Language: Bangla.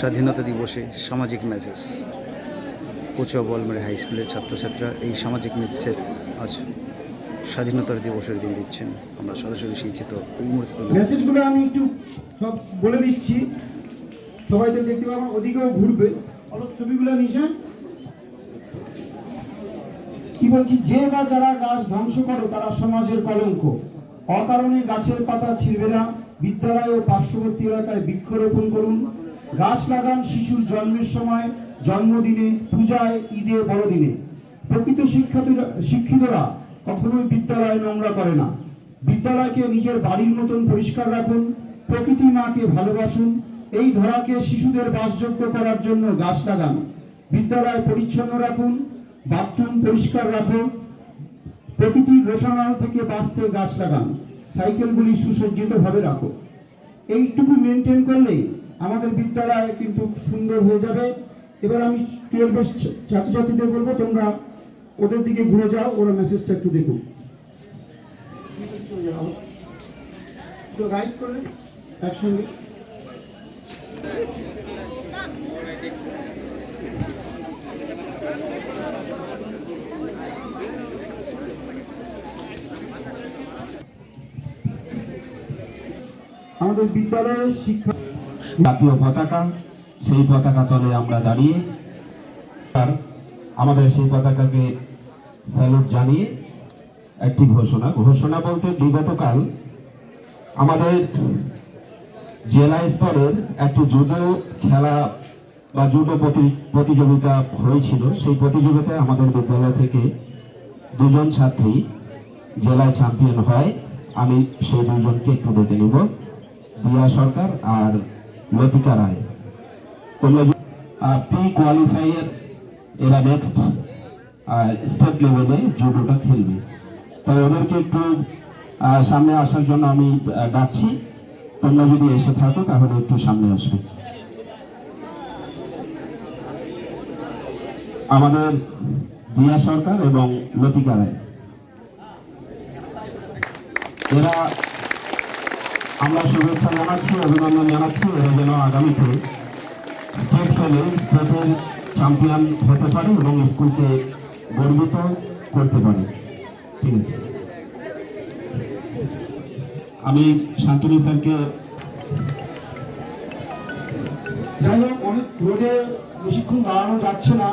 স্বাধীনতা দিবসে সামাজিক মেসেজ কোচুয়া বলমারি হাই স্কুলের ছাত্রছাত্রীরা এই সামাজিক মেসেজ আজ স্বাধীনতার দিবসের দিন দিচ্ছেন। আমরা সরাসরি চিত্র এই মুহূর্তে মেসেজগুলো আমি একটু সব বলে দিচ্ছি। সবাই তো দেখতে পাবো, ওদিকেও ঘুরবে। অলপ ছবিগুলো নিশা কি বলছি, যে বা যারা গাছ ধ্বংস করো তারা সমাজের কলঙ্ক। অকারণে গাছের পাতা ছিঁড়বে না। বিদ্যালয় ও পার্শ্ববর্তী এলাকায় বৃক্ষরোপণ করুন। গাছ লাগান শিশুর জন্মের সময়, জন্মদিনে, পূজায়, ঈদে, বড়দিনে। প্রকৃত শিক্ষার্থীরা শিক্ষিতরা কখনোই বিদ্যালয় নোংরা করে না। বিদ্যালয়কে নিজের বাড়ির মতন পরিষ্কার রাখুন, প্রকৃতি মাকে ভালোবাসুন, এই ধরাকে শিশুদের বাসযোগ্য করার জন্য গাছ লাগান বিদ্যালয় পরিচ্ছন্ন রাখুন, বাথরুম পরিষ্কার রাখুন, প্রকৃতির রোশনাল থেকে বাঁচতে গাছ লাগান সাইকেলগুলি সুসজ্জিতভাবে রাখো এইটুকু মেনটেন করলে আমাদের বিদ্যালয় কিন্তু সুন্দর হয়ে যাবে। এবার আমি টুয়েলভের ছাত্রছাত্রীদের বলব, তোমরা ওদের দিকে ঘুরে যাও, ওরা মেসেজটা একটু করলেন একসঙ্গে। আমাদের বিদ্যালয়ের শিক্ষা জাতীয় পতাকা, সেই পতাকা তলে আমরা দাঁড়িয়ে আর আমাদের সেই পতাকাকে স্যালুট জানিয়ে একটি ঘোষণা ঘোষণা বলতে বিগতকাল আমাদের জেলা স্তরের একটি জুডো খেলা বা জুডো প্রতি- প্রতিযোগিতা হয়েছিল। সেই প্রতিযোগিতায় আমাদের বিদ্যালয় থেকে দুজন ছাত্রী জেলায় চ্যাম্পিয়ন হয়। আমি সেই দুজনকে একটু ডেকে নিব। দিয়া সরকার আর লতিকা রায়। প্রি কোয়ালিফাইয়ের এরা নেক্সট স্টেট লেভেলে জুডোটা খেলবে। তাই ওদেরকে একটু সামনে আসার জন্য আমি ডাকছি। তোমরা যদি এসে থাকো, তাহলে একটু সামনে আসবে। আমাদের দিয়া সরকার এবং লতিকা রায়। এরা আমরা শুভেচ্ছা জানাচ্ছি, অভিনন্দন জানাচ্ছি এরা যেন আগামীতে স্টেট খেলে স্টেটের চ্যাম্পিয়ন হতে পারে এবং স্কুলকে গর্বিত করতে পারে। ঠিক আছে। আমি শান্তনু স্যারকে যাই হোক, অনেক রোদে বেশিক্ষণ দাঁড়ানো যাচ্ছে না।